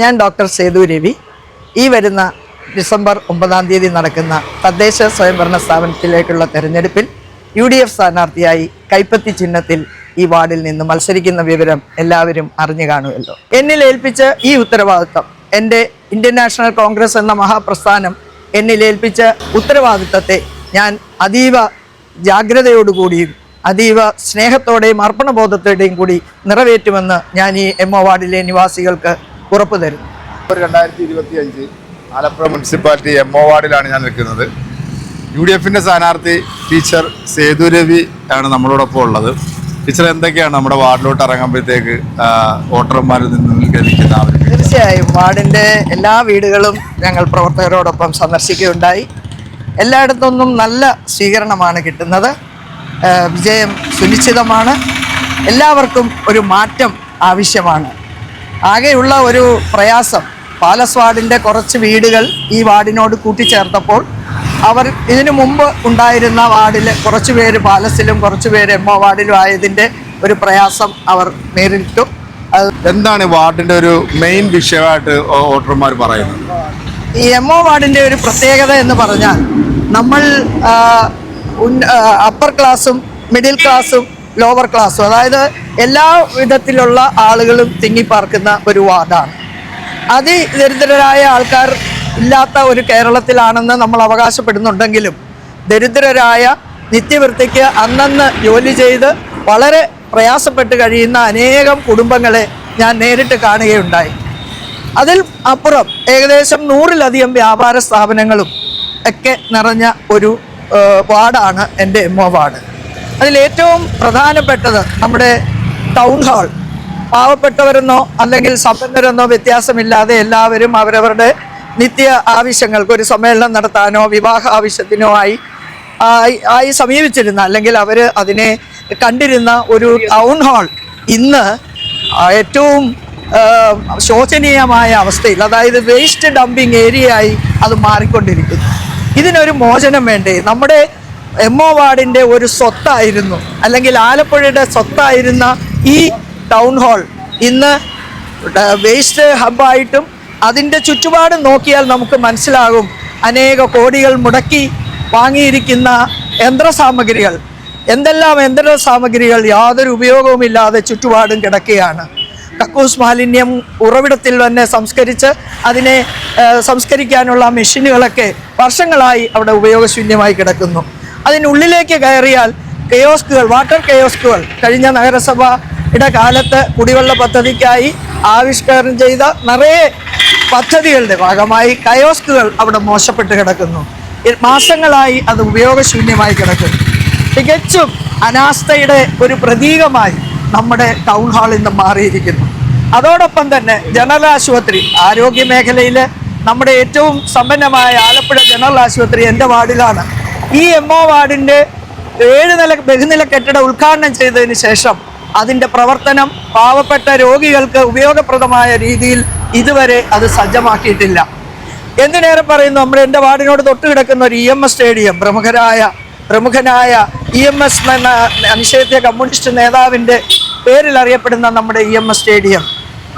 ഞാൻ ഡോക്ടർ സേതു രവി. ഈ വരുന്ന ഡിസംബർ ഒമ്പതാം തീയതി നടക്കുന്ന തദ്ദേശ സ്വയംഭരണ സ്ഥാപനത്തിലേക്കുള്ള തെരഞ്ഞെടുപ്പിൽ യു ഡി എഫ് സ്ഥാനാർത്ഥിയായി കൈപ്പത്തി ചിഹ്നത്തിൽ ഈ വാർഡിൽ നിന്ന് മത്സരിക്കുന്ന വിവരം എല്ലാവരും അറിഞ്ഞു കാണുമല്ലോ. എന്നിൽ ഏൽപ്പിച്ച ഈ ഉത്തരവാദിത്തം എന്റെ ഇന്ത്യൻ നാഷണൽ കോൺഗ്രസ് എന്ന മഹാപ്രസ്ഥാനം എന്നിൽ ഏൽപ്പിച്ച ഉത്തരവാദിത്തത്തെ ഞാൻ അതീവ ജാഗ്രതയോടുകൂടിയും അതീവ സ്നേഹത്തോടെയും അർപ്പണബോധത്തോടെയും കൂടി നിറവേറ്റുമെന്ന് ഞാൻ ഈ എം ഒ വാർഡിലെ നിവാസികൾക്ക് ഉറപ്പു തരും. രണ്ടായിരത്തി ഇരുപത്തി അഞ്ച് ആലപ്പുഴ മുനിസിപ്പാലിറ്റി എം ഒ വാർഡിലാണ് ഞാൻ നിൽക്കുന്നത്. യു ഡി എഫിന്റെ സ്ഥാനാർത്ഥി ടീച്ചർ സേതുരവി ആണ് നമ്മളോടൊപ്പം ഉള്ളത്. ടീച്ചർ എന്തൊക്കെയാണ് നമ്മുടെ വാർഡിലോട്ട് ഇറങ്ങുമ്പോഴത്തേക്ക് വോട്ടർമാരിൽ നിന്ന് ലഭിക്കുന്ന തീർച്ചയായും വാർഡിന്റെ എല്ലാ വീടുകളും ഞങ്ങൾ പ്രവർത്തകരോടൊപ്പം സന്ദർശിക്കുകയുണ്ടായി. എല്ലായിടത്തുനിന്നും നല്ല സ്വീകരണമാണ് കിട്ടുന്നത്. വിജയം സുനിശ്ചിതമാണ്. എല്ലാവർക്കും ഒരു മാറ്റം ആവശ്യമാണ്. ആകെയുള്ള ഒരു പ്രയാസം. പാലസ് വാർഡിന്റെ കുറച്ച് വീടുകൾ ഈ വാർഡിനോട് കൂട്ടിച്ചേർത്തപ്പോൾ അവർ ഇതിനു മുമ്പ് ഉണ്ടായിരുന്ന വാർഡിൽ കുറച്ച് പേര് പാലസിലും കുറച്ച് പേര് എം ഒ വാർഡിലും ആയതിന്റെ ഒരു പ്രയാസം അവർ നേരിട്ടു. എന്താണ് വാർഡിന്റെ ഒരു മെയിൻ വിഷയമായിട്ട് വോട്ടർമാർ പറയുന്നത്? ഈ എം ഒ വാർഡിന്റെ ഒരു പ്രത്യേകത എന്ന് പറഞ്ഞാൽ നമ്മൾ അപ്പർ ക്ലാസ്സും മിഡിൽ ക്ലാസ്സും ലോവർ ക്ലാസ്സും അതായത് എല്ലാ വിധത്തിലുള്ള ആളുകളും തിങ്ങിപ്പാർക്കുന്ന ഒരു വാർഡാണ്. അതിദരിദ്രരായ ആൾക്കാർ ഇല്ലാത്ത ഒരു കേരളത്തിലാണെന്ന് നമ്മൾ അവകാശപ്പെടുന്നുണ്ടെങ്കിലും ദരിദ്രരായ നിത്യവൃത്തിക്ക് അന്നന്ന് ജോലി ചെയ്ത് വളരെ പ്രയാസപ്പെട്ട് കഴിയുന്ന അനേകം കുടുംബങ്ങളെ ഞാൻ നേരിട്ട് കാണുകയുണ്ടായി. അതിൽ അപ്പുറം ഏകദേശം നൂറിലധികം വ്യാപാര സ്ഥാപനങ്ങളും ഒക്കെ നിറഞ്ഞ ഒരു വാർഡാണ് എന്റെ എം ഒ വാർഡ്. അതിലേറ്റവും പ്രധാനപ്പെട്ടത് നമ്മുടെ ടൗൺ ഹാൾ പാവപ്പെട്ടവരെന്നോ അല്ലെങ്കിൽ സമ്പന്നരെന്നോ വ്യത്യാസമില്ലാതെ എല്ലാവരും അവരവരുടെ നിത്യ ആവശ്യങ്ങൾക്ക് ഒരു സമ്മേളനം നടത്താനോ വിവാഹ ആവശ്യത്തിനോ ആയി ആയി സമീപിച്ചിരുന്ന അല്ലെങ്കിൽ അവർ അതിനെ കണ്ടിരുന്ന ഒരു ടൗൺ ഹാൾ ഇന്ന് ഏറ്റവും ശോചനീയമായ അവസ്ഥയിൽ അതായത് വേസ്റ്റ് ഡംപിങ് ഏരിയയായി അത് മാറിക്കൊണ്ടിരിക്കുന്നു. ഇതിനൊരു മോചനം വേണ്ടേ? നമ്മുടെ എം ഒ വാർഡിന്റെ ഒരു സ്വത്തായിരുന്നു. അല്ലെങ്കിൽ ആലപ്പുഴയുടെ സ്വത്തായിരുന്ന ഈ ടൗൺ ഹാൾ ഇന്ന് വേസ്റ്റ് ഹബ്ബായിട്ടും അതിന്റെ ചുറ്റുപാടും നോക്കിയാൽ നമുക്ക് മനസ്സിലാകും അനേക കോടികൾ മുടക്കി വാങ്ങിയിരിക്കുന്ന യന്ത്രസാമഗ്രികൾ എന്തെല്ലാം യന്ത്ര സാമഗ്രികൾ യാതൊരു ഉപയോഗവുമില്ലാതെ ചുറ്റുപാടും കിടക്കുകയാണ്. കക്കൂസ് മാലിന്യം ഉറവിടത്തിൽ തന്നെ സംസ്കരിച്ച് അതിനെ സംസ്കരിക്കാനുള്ള മെഷീനുകളൊക്കെ വർഷങ്ങളായി അവിടെ ഉപയോഗശൂന്യമായി കിടക്കുന്നു. അതിനുള്ളിലേക്ക് കയറിയാൽ കയോസ്കുകൾ വാട്ടർ കയോസ്കുകൾ കഴിഞ്ഞ നഗരസഭയുടെ കാലത്ത് കുടിവെള്ള പദ്ധതിക്കായി ആവിഷ്കാരം ചെയ്ത നിറയെ പദ്ധതികളുടെ ഭാഗമായി കയോസ്കുകൾ അവിടെ മോശപ്പെട്ട് കിടക്കുന്നു. മാസങ്ങളായി അത് ഉപയോഗശൂന്യമായി കിടക്കുന്നു. തികച്ചും അനാസ്ഥയുടെ ഒരു പ്രതീകമായി നമ്മുടെ ടൗൺ ഹാളിൽ ഇന്ന് മാറിയിരിക്കുന്നു. അതോടൊപ്പം തന്നെ ജനറൽ ആശുപത്രി ആരോഗ്യ മേഖലയിൽ നമ്മുടെ ഏറ്റവും സമ്പന്നമായ ആലപ്പുഴ ജനറൽ ആശുപത്രി എന്റെ വാർഡിലാണ്. ഈ എം ഒ വാർഡിന്റെ ഏഴ് നില ബഹുനില കെട്ടിട ഉദ്ഘാടനം ചെയ്തതിന് ശേഷം അതിന്റെ പ്രവർത്തനം പാവപ്പെട്ട രോഗികൾക്ക് ഉപയോഗപ്രദമായ രീതിയിൽ ഇതുവരെ അത് സജ്ജമാക്കിയിട്ടില്ല. എന്തിനേറെ പറയുന്നു നമ്മുടെ എന്റെ വാർഡിനോട് തൊട്ട് കിടക്കുന്ന ഒരു ഇ എം എസ് സ്റ്റേഡിയം പ്രമുഖരായ പ്രമുഖനായ ഇ എം എസ് എന്ന നിഷേധ്യ കമ്മ്യൂണിസ്റ്റ് നേതാവിന്റെ പേരിൽ അറിയപ്പെടുന്ന നമ്മുടെ ഇ എം എസ് സ്റ്റേഡിയം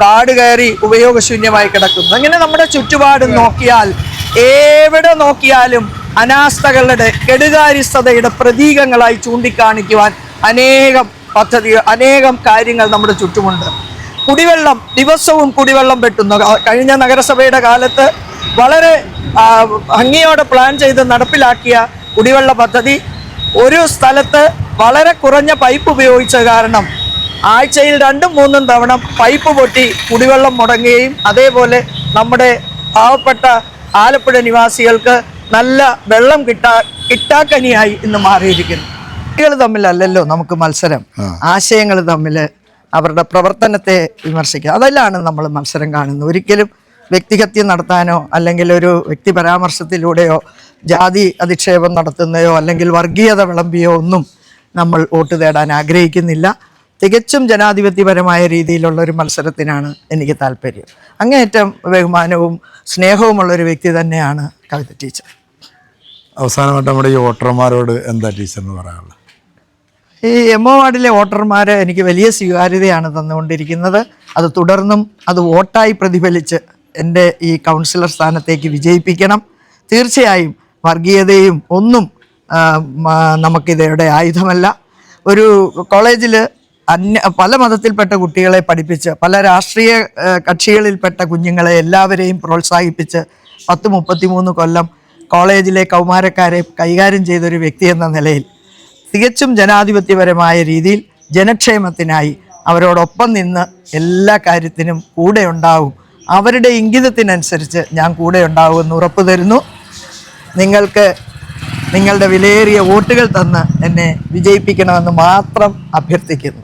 കാട് കയറി ഉപയോഗശൂന്യമായി കിടക്കുന്നു. അങ്ങനെ നമ്മുടെ ചുറ്റുപാട് നോക്കിയാൽ എവിടെ നോക്കിയാലും അനാസ്ഥകളുടെ കെടുകാര്യസ്ഥതയുടെ പ്രതീകങ്ങളായി ചൂണ്ടിക്കാണിക്കുവാൻ അനേകം പദ്ധതികൾ അനേകം കാര്യങ്ങൾ നമ്മുടെ ചുറ്റുമുണ്ട്. കുടിവെള്ളം ദിവസവും കുടിവെള്ളം വെട്ടുന്നു. കഴിഞ്ഞ നഗരസഭയുടെ കാലത്ത് വളരെ ഭംഗിയോടെ പ്ലാൻ ചെയ്ത് നടപ്പിലാക്കിയ കുടിവെള്ള പദ്ധതി ഒരു സ്ഥലത്ത് വളരെ കുറഞ്ഞ പൈപ്പ് ഉപയോഗിച്ച കാരണം ആഴ്ചയിൽ രണ്ടും മൂന്നും തവണ പൈപ്പ് പൊട്ടി കുടിവെള്ളം മുടങ്ങുകയും അതേപോലെ നമ്മുടെ പാവപ്പെട്ട ആലപ്പുഴ നിവാസികൾക്ക് നല്ല വെള്ളം കിട്ടാ കിട്ടാക്കനിയായി ഇന്ന് മാറിയിരിക്കുന്നു. കുട്ടികൾ തമ്മിലല്ലല്ലോ നമുക്ക് മത്സരം. ആശയങ്ങൾ തമ്മിൽ അവരുടെ പ്രവർത്തനത്തെ വിമർശിക്കുക. അതെല്ലാം നമ്മൾ മത്സരം കാണുന്നത്. ഒരിക്കലും വ്യക്തിഹത്യ നടത്താനോ അല്ലെങ്കിൽ ഒരു വ്യക്തി പരാമർശത്തിലൂടെയോ ജാതി അധിക്ഷേപം നടത്തുന്നതോ അല്ലെങ്കിൽ വർഗീയത വിളമ്പിയോ ഒന്നും നമ്മൾ വോട്ട് തേടാൻ ആഗ്രഹിക്കുന്നില്ല. തികച്ചും ജനാധിപത്യപരമായ രീതിയിലുള്ള ഒരു മത്സരത്തിനാണ് എനിക്ക് താല്പര്യം. അങ്ങേയറ്റം ബഹുമാനവും സ്നേഹവുമുള്ള ഒരു വ്യക്തി തന്നെയാണ് കവിത ടീച്ചർ. അവസാനമായിട്ട് നമ്മുടെ ഈ വോട്ടർമാരോട് എന്താ ടീച്ചറിന് പറയാനുള്ളത്? ഈ എം ഒ വാർഡിലെ വോട്ടർമാർ എനിക്ക് വലിയ സ്വീകാര്യതയാണ് തന്നുകൊണ്ടിരിക്കുന്നത്. അത് തുടർന്നും അത് വോട്ടായി പ്രതിഫലിച്ച് എന്റെ ഈ കൗൺസിലർ സ്ഥാനത്തേക്ക് വിജയിപ്പിക്കണം. തീർച്ചയായും വർഗീയതയും ഒന്നും നമുക്കിതയുടെ ആയുധമല്ല. ഒരു കോളേജിൽ അന്യ പല മതത്തിൽപ്പെട്ട കുട്ടികളെ പഠിപ്പിച്ച് പല രാഷ്ട്രീയ കക്ഷികളിൽപ്പെട്ട കുഞ്ഞുങ്ങളെ എല്ലാവരെയും പ്രോത്സാഹിപ്പിച്ച് പത്ത് മുപ്പത്തിമൂന്ന് കൊല്ലം കോളേജിലെ കൗമാരക്കാരെ കൈകാര്യം ചെയ്തൊരു വ്യക്തി എന്ന നിലയിൽ തികച്ചും ജനാധിപത്യപരമായ രീതിയിൽ ജനക്ഷേമത്തിനായി അവരോടൊപ്പം നിന്ന് എല്ലാ കാര്യത്തിനും കൂടെ ഉണ്ടാവും. അവരുടെ ഇംഗിതത്തിനനുസരിച്ച് ഞാൻ കൂടെ ഉണ്ടാവുമെന്ന് ഉറപ്പ് തരുന്നു. നിങ്ങൾക്ക് നിങ്ങളുടെ വിലയേറിയ വോട്ടുകൾ തന്ന് എന്നെ വിജയിപ്പിക്കണമെന്ന് മാത്രം അഭ്യർത്ഥിക്കുന്നു.